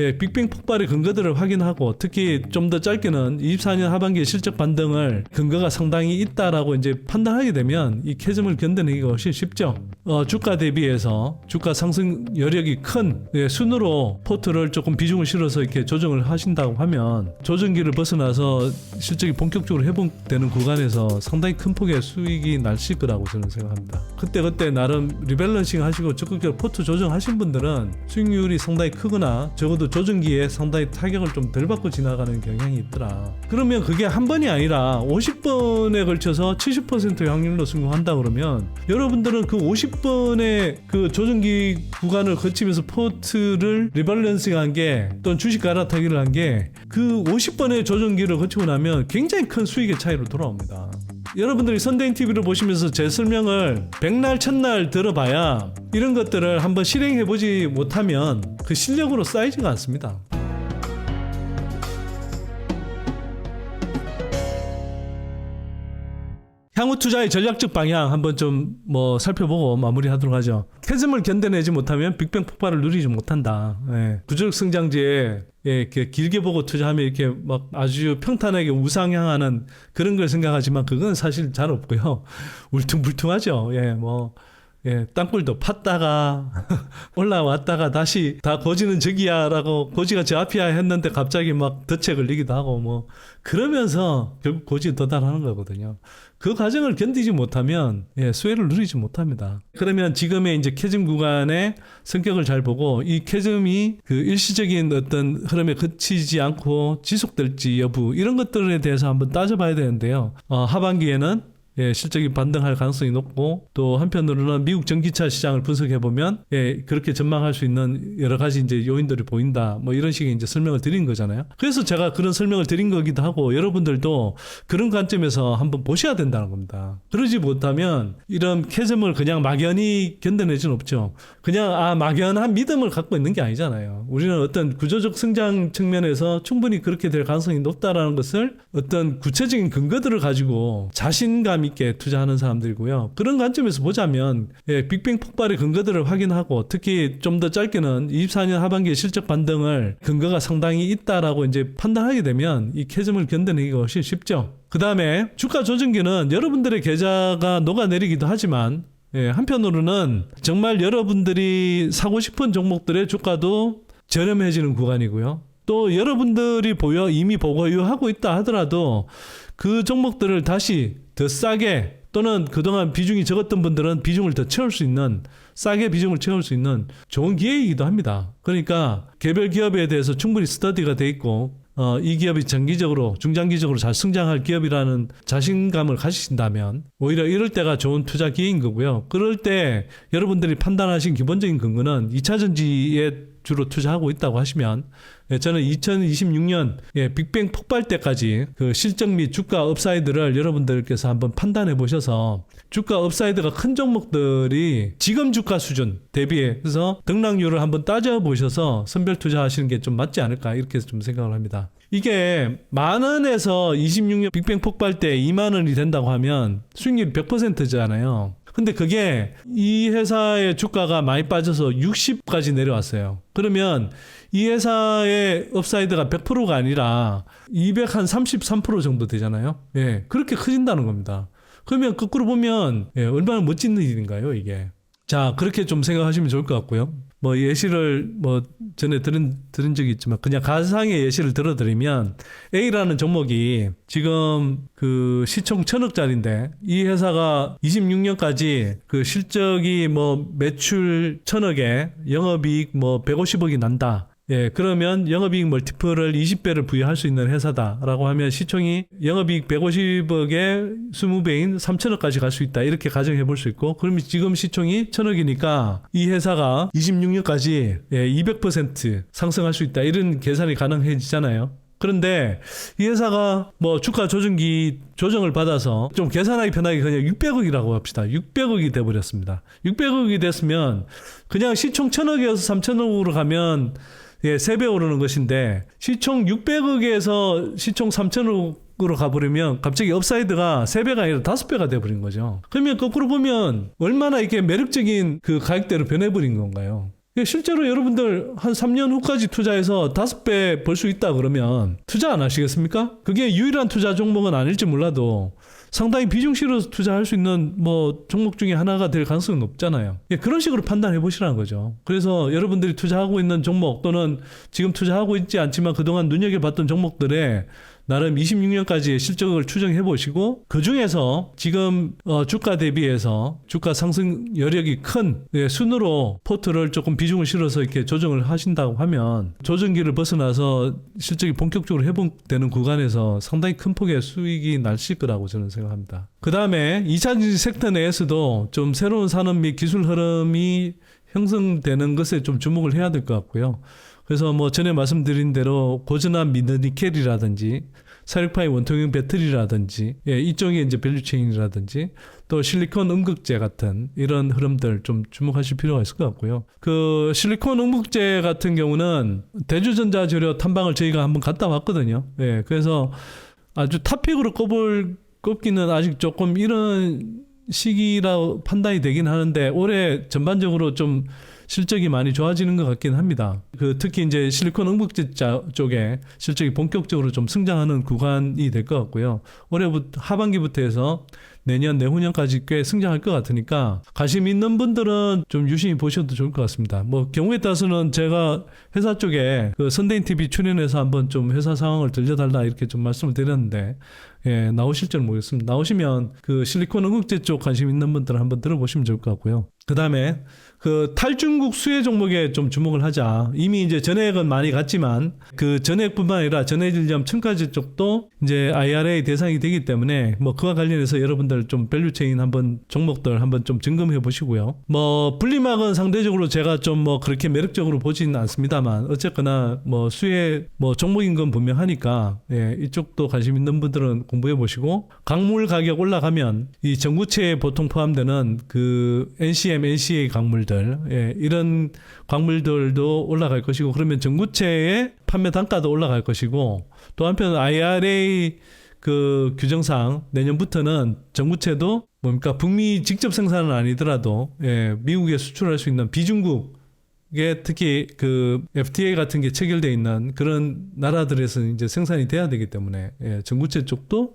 예, 빅뱅 폭발의 근거들을 확인하고 특히 좀 더 짧게는 24년 하반기의 실적 반등을 근거가 상당히 있다라고 이제 판단하게 되면 이 캐즘을 견뎌내기가 훨씬 쉽죠. 어, 주가 대비해서 주가 상승 여력이 큰 예, 순으로 포트를 조금 비중을 실어서 이렇게 조정을 하신다고 하면 조정기를 벗어나서 실적이 본격적으로 회복되는 구간에서 상당히 큰 폭의 수익이 날실 거라고 저는 생각합니다. 그때 그때 나름 리밸런싱 하시고 적극적으로 포트 조정하신 분들은 수익률이 상당히 크거나 적어도 조정기에 상당히 타격을 좀 덜 받고 지나가는 경향이 있더라. 그러면 그게 한 번이 아니라 50번에 걸쳐서 70%의 확률로 성공한다 그러면 여러분들은 그 50번의 그 조정기 구간을 거치면서 포트를 리밸런싱한 게 또는 주식 갈아타기를 한 게 그 50번의 조정기를 거치고 나면 굉장히 큰 수익의 차이로 돌아옵니다. 여러분들이 선대인 TV를 보시면서 제 설명을 백날 첫날 들어봐야 이런 것들을 한번 실행해 보지 못하면 그 실력으로 쌓이지가 않습니다. 향후 투자의 전략적 방향 한번 좀 뭐 살펴보고 마무리하도록 하죠. 캐즘을 견뎌내지 못하면 빅뱅 폭발을 누리지 못한다. 예. 부적 성장지에 예, 이렇게 길게 보고 투자하면 이렇게 막 아주 평탄하게 우상향하는 그런 걸 생각하지만 그건 사실 잘 없고요. 울퉁불퉁하죠. 예, 뭐 예, 땅굴도 팠다가 올라왔다가 다시 다 고지는 저기야라고 고지가 저 앞이야 했는데 갑자기 막 덫에 걸리기도 하고 뭐 그러면서 결국 고지에 도달하는 거거든요. 그 과정을 견디지 못하면 예, 수혜를 누리지 못합니다. 그러면 지금의 이제 캐즘 구간의 성격을 잘 보고 이 캐즘이 그 일시적인 어떤 흐름에 그치지 않고 지속될지 여부 이런 것들에 대해서 한번 따져봐야 되는데요. 어, 하반기에는 예, 실적이 반등할 가능성이 높고 또 한편으로는 미국 전기차 시장을 분석해 보면 예, 그렇게 전망할 수 있는 여러 가지 이제 요인들이 보인다. 뭐 이런 식의 이제 설명을 드린 거잖아요. 그래서 제가 그런 설명을 드린 거기도 하고 여러분들도 그런 관점에서 한번 보셔야 된다는 겁니다. 그러지 못하면 이런 캐즘을 그냥 막연히 수는 없죠. 그냥 아 막연한 믿음을 갖고 있는 게 아니잖아요. 우리는 어떤 구조적 성장 측면에서 충분히 그렇게 될 가능성이 높다라는 것을 어떤 구체적인 근거들을 가지고 자신감 있게 투자하는 사람들이고요. 그런 관점에서 보자면 예, 빅뱅 폭발의 근거들을 확인하고 특히 좀 더 짧게는 24년 하반기의 실적 반등을 근거가 상당히 있다라고 이제 판단하게 되면 이 캐즘을 견뎌내기가 훨씬 쉽죠. 그 다음에 주가 조정기는 여러분들의 계좌가 녹아내리기도 하지만 예, 한편으로는 정말 여러분들이 사고 싶은 종목들의 주가도 저렴해지는 구간이고요. 또 여러분들이 보여 이미 보유하고 있다 하더라도 그 종목들을 다시 더 싸게 또는 그동안 비중이 적었던 분들은 비중을 더 채울 수 있는 싸게 비중을 채울 수 있는 좋은 기회이기도 합니다. 그러니까 개별 기업에 대해서 충분히 스터디가 돼 있고 어, 이 기업이 장기적으로 중장기적으로 잘 성장할 기업이라는 자신감을 가지신다면 오히려 이럴 때가 좋은 투자 기회인 거고요. 그럴 때 여러분들이 판단하신 기본적인 근거는 2차 전지에 주로 투자하고 있다고 하시면 예, 저는 2026년 예, 빅뱅 폭발 때까지 그 실적 및 주가 업사이드를 여러분들께서 한번 판단해 보셔서 주가 업사이드가 큰 종목들이 지금 주가 수준 대비해서 등락률을 한번 따져 보셔서 선별 투자하시는 게 좀 맞지 않을까 이렇게 좀 생각을 합니다. 이게 만 원에서 26년 빅뱅 폭발 때 2만 원이 된다고 하면 수익률 100%잖아요. 근데 그게 이 회사의 주가가 많이 빠져서 60까지 내려왔어요. 그러면 이 회사의 업사이드가 100%가 아니라 233% 정도 되잖아요. 예. 그렇게 커진다는 겁니다. 그러면 거꾸로 보면 예, 얼마나 멋진 일인가요, 이게. 자, 그렇게 좀 생각하시면 좋을 것 같고요. 뭐 예시를 뭐 전에 들은 들은 적이 있지만 그냥 가상의 예시를 들어드리면 A라는 종목이 지금 그 시총 천억짜리인데 이 회사가 26년까지 그 실적이 뭐 매출 천억에 영업이익 뭐 150억이 난다. 예, 그러면 영업이익 멀티플을 20배를 부여할 수 있는 회사다라고 하면 시총이 영업이익 150억에 20배인 3천억까지 갈 수 있다. 이렇게 가정해 볼 수 있고, 그러면 지금 시총이 1000억이니까 이 회사가 26년까지 예, 200% 상승할 수 있다. 이런 계산이 가능해지잖아요. 그런데 이 회사가 뭐 주가 조정기 조정을 받아서 좀 계산하기 편하게 그냥 600억이라고 합시다. 600억이 돼버렸습니다. 600억이 됐으면 그냥 시총 1000억에서 3000억으로 가면 예, 3배 오르는 것인데 시총 600억에서 시총 3천억으로 가버리면 갑자기 업사이드가 3배가 아니라 5배가 돼버린 거죠. 그러면 거꾸로 보면 얼마나 이게 매력적인 그 가격대로 변해버린 건가요? 예, 실제로 여러분들 한 3년 후까지 투자해서 5배 벌 수 있다 그러면 투자 안 하시겠습니까? 그게 유일한 투자 종목은 아닐지 몰라도 상당히 비중 실어서 투자할 수 있는 뭐 종목 중에 하나가 될 가능성이 높잖아요. 예, 그런 식으로 판단해 보시라는 거죠. 그래서 여러분들이 투자하고 있는 종목 또는 지금 투자하고 있지 않지만 그동안 눈여겨봤던 종목들에 나름 26년까지의 실적을 추정해 보시고 그 중에서 지금 어, 주가 대비해서 주가 상승 여력이 큰 예, 순으로 포트를 조금 비중을 실어서 이렇게 조정을 하신다고 하면 조정기를 벗어나서 실적이 본격적으로 회복되는 구간에서 상당히 큰 폭의 수익이 날실 거라고 저는 생각합니다. 그 다음에 2차전지 섹터 내에서도 좀 새로운 산업 및 기술 흐름이 형성되는 것에 좀 주목을 해야 될 것 같고요. 그래서 뭐 전에 말씀드린 대로 고전한 미드니켈이라든지 사육파의 원통형 배터리라든지 예, 이쪽에 이제 밸류체인이라든지 또 실리콘 음극재 같은 이런 흐름들 좀 주목하실 필요가 있을 것 같고요. 그 실리콘 음극재 같은 경우는 대주전자 재료 탐방을 저희가 한번 갔다 왔거든요. 예, 그래서 아주 탑픽으로 꼽을 꼽기는 아직 조금 이런 시기라고 판단이 되긴 하는데 올해 전반적으로 좀 실적이 많이 좋아지는 것 같긴 합니다. 그 특히 이제 실리콘 응급제 쪽에 실적이 본격적으로 좀 성장하는 구간이 될 것 같고요. 올해부터 하반기부터 해서 내년 내후년까지 꽤 성장할 것 같으니까 관심 있는 분들은 좀 유심히 보셔도 좋을 것 같습니다. 뭐 경우에 따라서는 제가 회사 쪽에 그 선대인 TV 출연해서 한번 좀 회사 상황을 들려달라 이렇게 좀 말씀을 드렸는데 예, 나오실지는 모르겠습니다. 나오시면 그 실리콘 응급제 쪽 관심 있는 분들은 한번 들어보시면 좋을 것 같고요. 그 다음에 그 탈중국 수혜 종목에 좀 주목을 하자. 이미 이제 전액은 많이 갔지만 그 전액뿐만 아니라 전해질염 첨가제 쪽도 이제 IRA 대상이 되기 때문에 뭐 그와 관련해서 여러분들 좀 밸류체인 한번 종목들 한번 좀 점검해 보시고요. 뭐 분리막은 상대적으로 제가 좀 뭐 그렇게 매력적으로 보지는 않습니다만 어쨌거나 뭐 수혜 뭐 종목인 건 분명하니까 예, 이쪽도 관심 있는 분들은 공부해 보시고 강물 가격 올라가면 이 전구체에 보통 포함되는 그 NCM, NCA 광물들 예, 이런 광물들도 올라갈 것이고 그러면 전구체의 판매 단가도 올라갈 것이고 또 한편 IRA 그 규정상 내년부터는 전구체도 뭡니까 북미 직접 생산은 아니더라도 예, 미국에 수출할 수 있는 비중국 이게 특히 그 FTA 같은 게 체결돼 있는 그런 나라들에서 이제 생산이 돼야 되기 때문에 예, 전구체 쪽도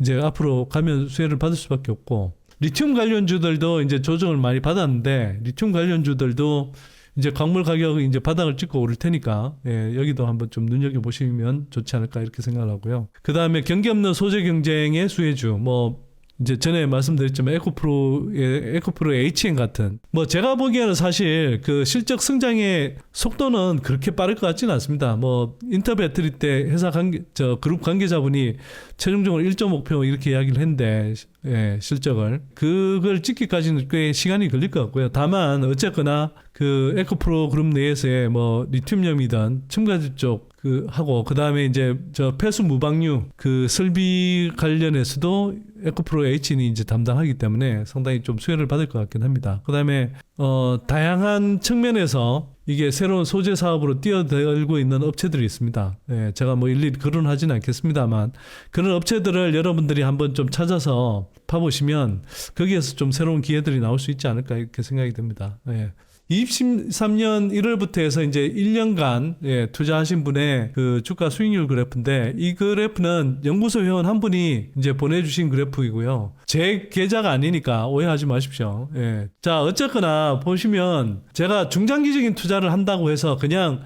이제 앞으로 가면 수혜를 받을 수밖에 없고 리튬 관련주들도 이제 조정을 많이 받았는데 리튬 관련주들도 이제 광물 가격이 이제 바닥을 찍고 오를 테니까 예, 여기도 한번 좀 눈여겨 보시면 좋지 않을까 이렇게 생각하고요. 그 다음에 경기 없는 소재 경쟁의 수혜주 뭐 이제 전에 말씀드렸지만 에코프로의 에코프로 HN 같은 뭐 제가 보기에는 사실 그 실적 성장의 속도는 그렇게 빠를 것 같지는 않습니다. 뭐 인터 배터리 때 회사 관계 저 그룹 관계자분이 최종적으로 1조 목표 이렇게 이야기를 했는데 예, 실적을 그걸 찍기까지는 꽤 시간이 걸릴 것 같고요. 다만 어쨌거나 그 에코프로 그룹 내에서의 뭐 리튬염이든 첨가제 쪽 그 하고 그 다음에 이제 저 폐수 무방류 그 설비 관련해서도 에코프로 H니 이제 담당하기 때문에 상당히 좀 수혜를 받을 것 같긴 합니다. 그 다음에 어 다양한 측면에서 이게 새로운 소재 사업으로 뛰어들고 있는 업체들이 있습니다. 예, 제가 뭐 일일이 거론하지는 않겠습니다만 그런 업체들을 여러분들이 한번 좀 찾아서 파보시면 거기에서 좀 새로운 기회들이 나올 수 있지 않을까 이렇게 생각이 듭니다. 예. 23년 1월부터 해서 이제 1년간 예, 투자하신 분의 그 주가 수익률 그래프인데 이 그래프는 연구소 회원 한 분이 이제 보내주신 그래프이고요. 제 계좌가 아니니까 오해하지 마십시오. 예. 자 어쨌거나 보시면 제가 중장기적인 투자를 한다고 해서 그냥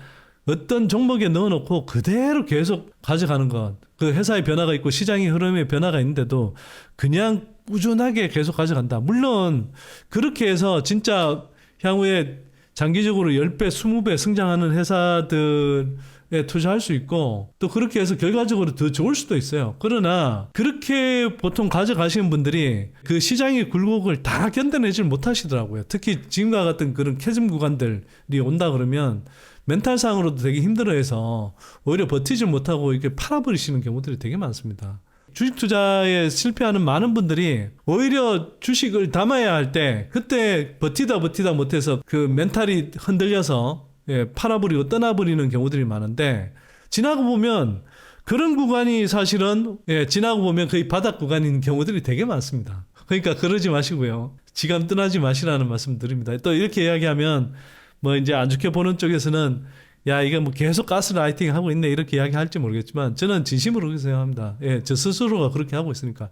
어떤 종목에 넣어놓고 그대로 계속 가져가는 것. 그 회사의 변화가 있고 시장의 흐름의 변화가 있는데도 그냥 꾸준하게 계속 가져간다. 물론 그렇게 해서 진짜 향후에 장기적으로 10배, 20배 성장하는 회사들에 투자할 수 있고 또 그렇게 해서 결과적으로 더 좋을 수도 있어요. 그러나 그렇게 보통 가져가시는 분들이 그 시장의 굴곡을 다 견뎌내질 못하시더라고요. 특히 지금과 같은 그런 캐즘 구간들이 온다 그러면 멘탈상으로도 되게 힘들어해서 오히려 버티질 못하고 이렇게 팔아버리시는 경우들이 되게 많습니다. 주식 투자에 실패하는 많은 분들이 오히려 주식을 담아야 할 때 그때 버티다 버티다 못해서 그 멘탈이 흔들려서 예, 팔아버리고 떠나버리는 경우들이 많은데 지나고 보면 그런 구간이 사실은 예, 지나고 보면 거의 바닥 구간인 경우들이 되게 많습니다. 그러니까 그러지 마시고요. 지감 떠나지 마시라는 말씀 드립니다. 또 이렇게 이야기하면 뭐 이제 안 좋게 보는 쪽에서는 야 이게 뭐 계속 가스라이팅 하고 있네 이렇게 이야기할지 모르겠지만 저는 진심으로 그렇게 생각합니다. 예, 저 스스로가 그렇게 하고 있으니까.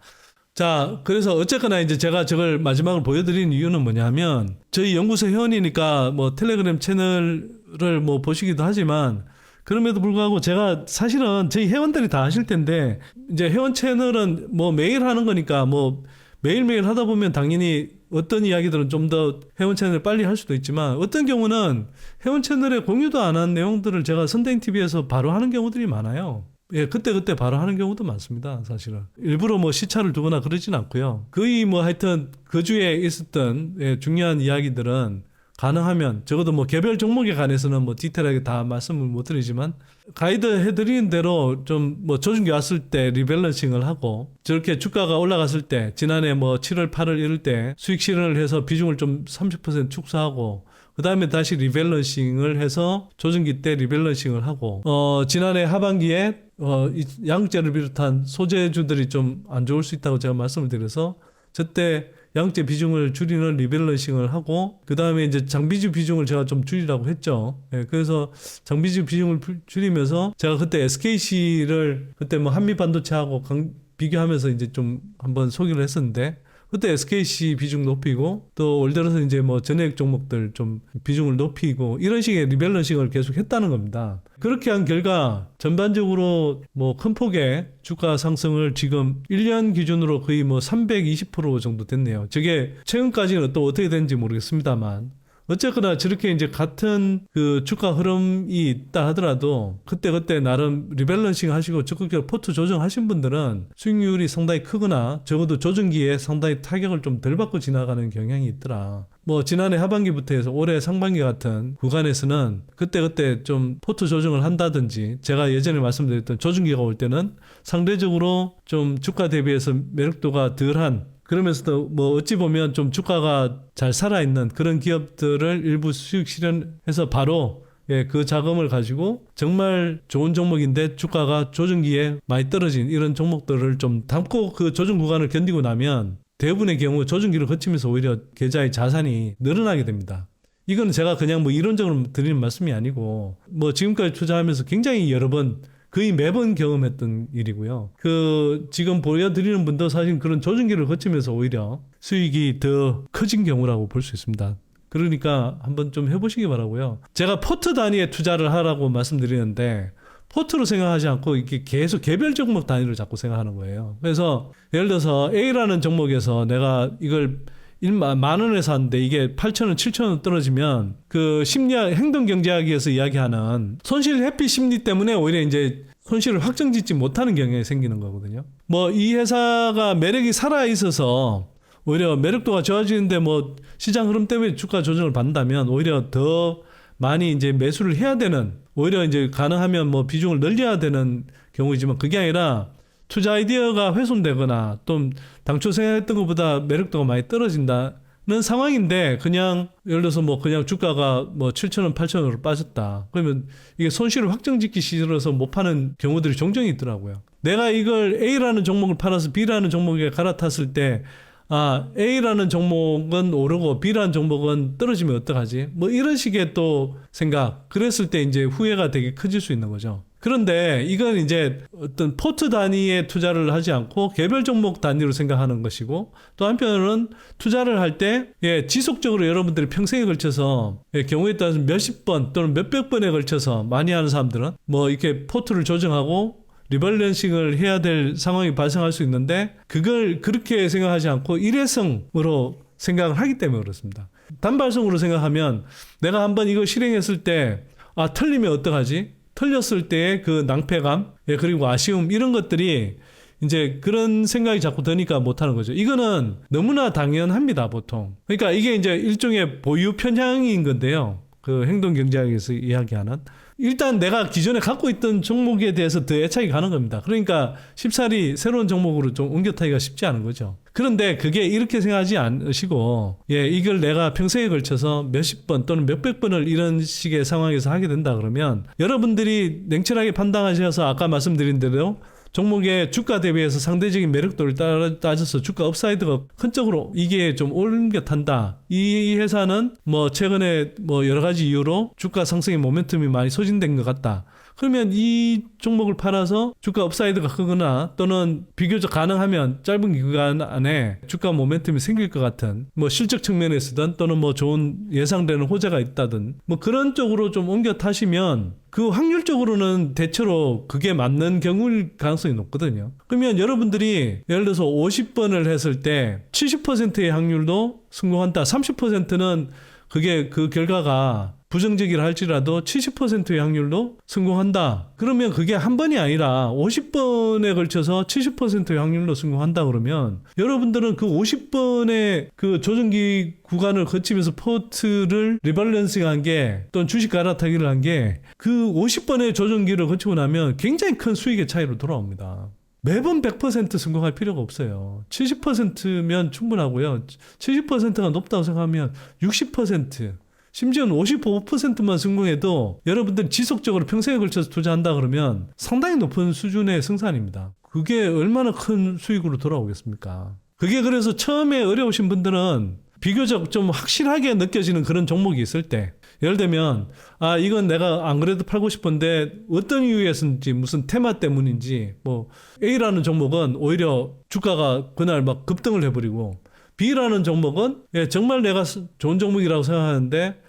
자, 그래서 어쨌거나 이제 제가 저걸 마지막으로 보여드린 이유는 뭐냐면 저희 연구소 회원이니까 뭐 텔레그램 채널을 뭐 보시기도 하지만 그럼에도 불구하고 제가 사실은 저희 회원들이 다 아실 텐데 이제 회원 채널은 뭐 매일 하는 거니까 뭐 매일매일 하다 보면 당연히 어떤 이야기들은 좀 더 회원 채널을 빨리 할 수도 있지만 어떤 경우는 회원 채널에 공유도 안 한 내용들을 제가 선대인 TV에서 바로 하는 경우들이 많아요. 예, 그때 그때 바로 하는 경우도 많습니다. 사실은 일부러 뭐 시차를 두거나 그러진 않고요. 거의 뭐 하여튼 그 주에 있었던 예, 중요한 이야기들은 가능하면 적어도 뭐 개별 종목에 관해서는 뭐 디테일하게 다 말씀을 못 드리지만 가이드 해드리는 대로 좀 뭐 조준기 왔을 때 리밸런싱을 하고 저렇게 주가가 올라갔을 때 지난해 뭐 7월 8월 이럴 때 수익 실현을 해서 비중을 좀 30% 축소하고 그 다음에 다시 리밸런싱을 해서 조준기 때 리밸런싱을 하고 어 지난해 하반기에 어이 양극재를 비롯한 소재주들이 좀 안 좋을 수 있다고 제가 말씀을 드려서 저때 양극재 비중을 줄이는 리밸런싱을 하고 그 다음에 이제 장비주 비중을 제가 좀 줄이라고 했죠. 예, 그래서 장비주 비중을 부- 줄이면서 제가 그때 SKC를 그때 뭐 한미 반도체하고 강- 비교하면서 이제 좀 한번 소개를 했었는데 그때 SKC 비중 높이고 또 올 들어서 이제 뭐 전액 종목들 좀 비중을 높이고 이런 식의 리밸런싱을 계속 했다는 겁니다. 그렇게 한 결과 전반적으로 뭐 큰 폭의 주가 상승을 지금 1년 기준으로 거의 뭐 320% 정도 됐네요. 저게 최근까지는 또 어떻게 되는지 모르겠습니다만 어쨌거나 저렇게 이제 같은 그 주가 흐름이 있다 하더라도 그때 그때 나름 리밸런싱 하시고 적극적으로 포트 조정하신 분들은 수익률이 상당히 크거나 적어도 조정기에 상당히 타격을 좀 덜 받고 지나가는 경향이 있더라. 뭐 지난해 하반기부터 해서 올해 상반기 같은 구간에서는 그때 그때 좀 포트 조정을 한다든지 제가 예전에 말씀드렸던 조정기가 올 때는 상대적으로 좀 주가 대비해서 매력도가 덜한 그러면서도 뭐 어찌 보면 좀 주가가 잘 살아있는 그런 기업들을 일부 수익 실현해서 바로 예, 그 자금을 가지고 정말 좋은 종목인데 주가가 조정기에 많이 떨어진 이런 종목들을 좀 담고 그 조정 구간을 견디고 나면 대부분의 경우 조정기를 거치면서 오히려 계좌의 자산이 늘어나게 됩니다. 이거는 제가 그냥 뭐 이론적으로 드리는 말씀이 아니고 뭐 지금까지 투자하면서 굉장히 여러 번 거의 매번 경험했던 일이고요. 그 지금 보여드리는 분도 사실 그런 조정기를 거치면서 오히려 수익이 더 커진 경우라고 볼 수 있습니다. 그러니까 한번 좀 해보시기 바라고요. 제가 포트 단위의 투자를 하라고 말씀드리는데 포트로 생각하지 않고 이렇게 계속 개별 종목 단위로 자꾸 생각하는 거예요. 그래서 예를 들어서 A라는 종목에서 내가 이걸 1만 만 원에 샀는데 이게 8천 원, 7천 원 떨어지면 그 심리학 행동 경제학에서 이야기하는 손실 회피 심리 때문에 오히려 이제 손실을 확정짓지 못하는 경향이 생기는 거거든요. 뭐 이 회사가 매력이 살아 있어서 오히려 매력도가 좋아지는데 뭐 시장 흐름 때문에 주가 조정을 받는다면 오히려 더 많이 이제 매수를 해야 되는 오히려 이제 가능하면 뭐 비중을 늘려야 되는 경우이지만 그게 아니라 투자 아이디어가 훼손되거나 또 당초 생각했던 것보다 매력도가 많이 떨어진다 는 상황인데 그냥 예를 들어서 뭐 그냥 주가가 뭐 7천 원, 8천 원으로 빠졌다. 그러면 이게 손실을 확정짓기 싫어서 못 파는 경우들이 종종 있더라고요. 내가 이걸 A라는 종목을 팔아서 B라는 종목에 갈아탔을 때 아, A라는 종목은 오르고 B라는 종목은 떨어지면 어떡하지? 뭐 이런 식의 또 생각. 그랬을 때 이제 후회가 되게 커질 수 있는 거죠. 그런데 이건 이제 어떤 포트 단위의 투자를 하지 않고 개별 종목 단위로 생각하는 것이고 또 한편으로는 투자를 할 때 예, 지속적으로 여러분들이 평생에 걸쳐서 예, 경우에 따라서 몇십 번 또는 몇백 번에 걸쳐서 많이 하는 사람들은 뭐 이렇게 포트를 조정하고 리밸런싱을 해야 될 상황이 발생할 수 있는데 그걸 그렇게 생각하지 않고 일회성으로 생각을 하기 때문에 그렇습니다. 단발성으로 생각하면 내가 한번 이거 실행했을 때 아 틀리면 어떡하지? 틀렸을 때의 그 낭패감 예, 그리고 아쉬움 이런 것들이 이제 그런 생각이 자꾸 드니까 못하는 거죠. 이거는 너무나 당연합니다, 보통. 그러니까 이게 이제 일종의 보유 편향인 건데요. 그 행동 경제학에서 이야기하는 일단 내가 기존에 갖고 있던 종목에 대해서 더 애착이 가는 겁니다. 그러니까 쉽사리 새로운 종목으로 좀 옮겨 타기가 쉽지 않은 거죠. 그런데 그게 이렇게 생각하지 않으시고 예, 이걸 내가 평생에 걸쳐서 몇십 번 또는 몇백 번을 이런 식의 상황에서 하게 된다 그러면 여러분들이 냉철하게 판단하셔서 아까 말씀드린 대로 종목의 주가 대비해서 상대적인 매력도를 따- 따져서 주가 업사이드가 큰 쪽으로 이게 좀 옮겨탄다. 이 회사는 뭐 최근에 뭐 여러 가지 이유로 주가 상승의 모멘텀이 많이 소진된 것 같다. 그러면 이 종목을 팔아서 주가 업사이드가 크거나 또는 비교적 가능하면 짧은 기간 안에 주가 모멘텀이 생길 것 같은 뭐 실적 측면에서든 또는 뭐 좋은 예상되는 호재가 있다든 뭐 그런 쪽으로 좀 옮겨 타시면 그 확률적으로는 대체로 그게 맞는 경우일 가능성이 높거든요. 그러면 여러분들이 예를 들어서 50번을 했을 때 70%의 확률도 성공한다. 30%는 그게 그 결과가 부정적이라 할지라도 70%의 확률로 성공한다. 그러면 그게 한 번이 아니라 50번에 걸쳐서 70%의 확률로 성공한다 그러면 여러분들은 그 50번의 그 조정기 구간을 거치면서 포트를 리밸런싱 한 게 또는 주식 갈아타기를 한 게 그 50번의 조정기를 거치고 나면 굉장히 큰 수익의 차이로 돌아옵니다. 매번 100% 성공할 필요가 없어요. 70%면 충분하고요. 70%가 높다고 생각하면 60% 심지어는 55%만 성공해도 여러분들 지속적으로 평생에 걸쳐서 투자한다 그러면 상당히 높은 수준의 생산입니다. 그게 얼마나 큰 수익으로 돌아오겠습니까? 그게 그래서 처음에 어려우신 분들은 비교적 좀 확실하게 느껴지는 그런 종목이 있을 때 예를 들면 아 이건 내가 안 그래도 팔고 싶은데 어떤 이유에서인지 무슨 테마 때문인지 뭐 A라는 종목은 오히려 주가가 그날 막 급등을 해버리고 B라는 종목은 예, 정말 내가 스- 좋은 종목이라고 생각하는데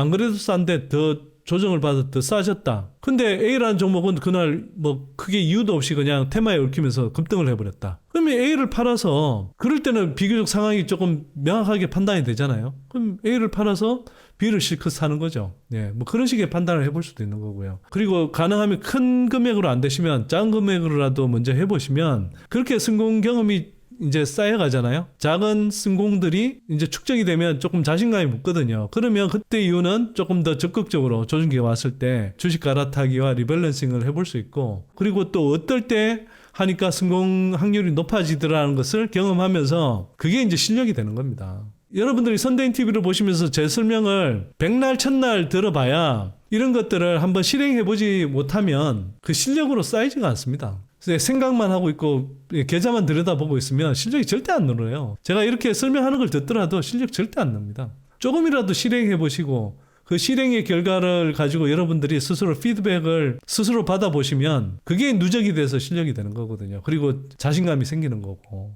안 그래도 싼데 더 조정을 받아 더 싸졌다. 근데 A라는 종목은 그날 뭐 크게 이유도 없이 그냥 테마에 얽히면서 급등을 해버렸다. 그러면 A를 팔아서 그럴 때는 비교적 상황이 조금 명확하게 판단이 되잖아요. 그럼 A를 팔아서 B를 실컷 사는 거죠. 예, 뭐 그런 식의 판단을 해볼 수도 있는 거고요. 그리고 가능하면 큰 금액으로 안 되시면 작은 금액으로라도 먼저 해보시면 그렇게 성공 경험이 이제 쌓여가잖아요. 작은 성공들이 이제 축적이 되면 조금 자신감이 붙거든요. 그러면 그때 이후는 조금 더 적극적으로 조준기가 왔을 때 주식 갈아타기와 리밸런싱을 해볼 수 있고 그리고 또 어떨 때 하니까 성공 확률이 높아지더라는 것을 경험하면서 그게 이제 실력이 되는 겁니다. 여러분들이 선대인 TV를 보시면서 제 설명을 백날 첫날 들어봐야 이런 것들을 한번 실행해 보지 못하면 그 실력으로 쌓이지가 않습니다. 생각만 하고 있고 계좌만 들여다보고 있으면 실력이 절대 안 늘어요. 제가 이렇게 설명하는 걸 듣더라도 실력 절대 안 납니다. 조금이라도 실행해 보시고 그 실행의 결과를 가지고 여러분들이 스스로 피드백을 스스로 받아보시면 그게 누적이 돼서 실력이 되는 거거든요. 그리고 자신감이 생기는 거고.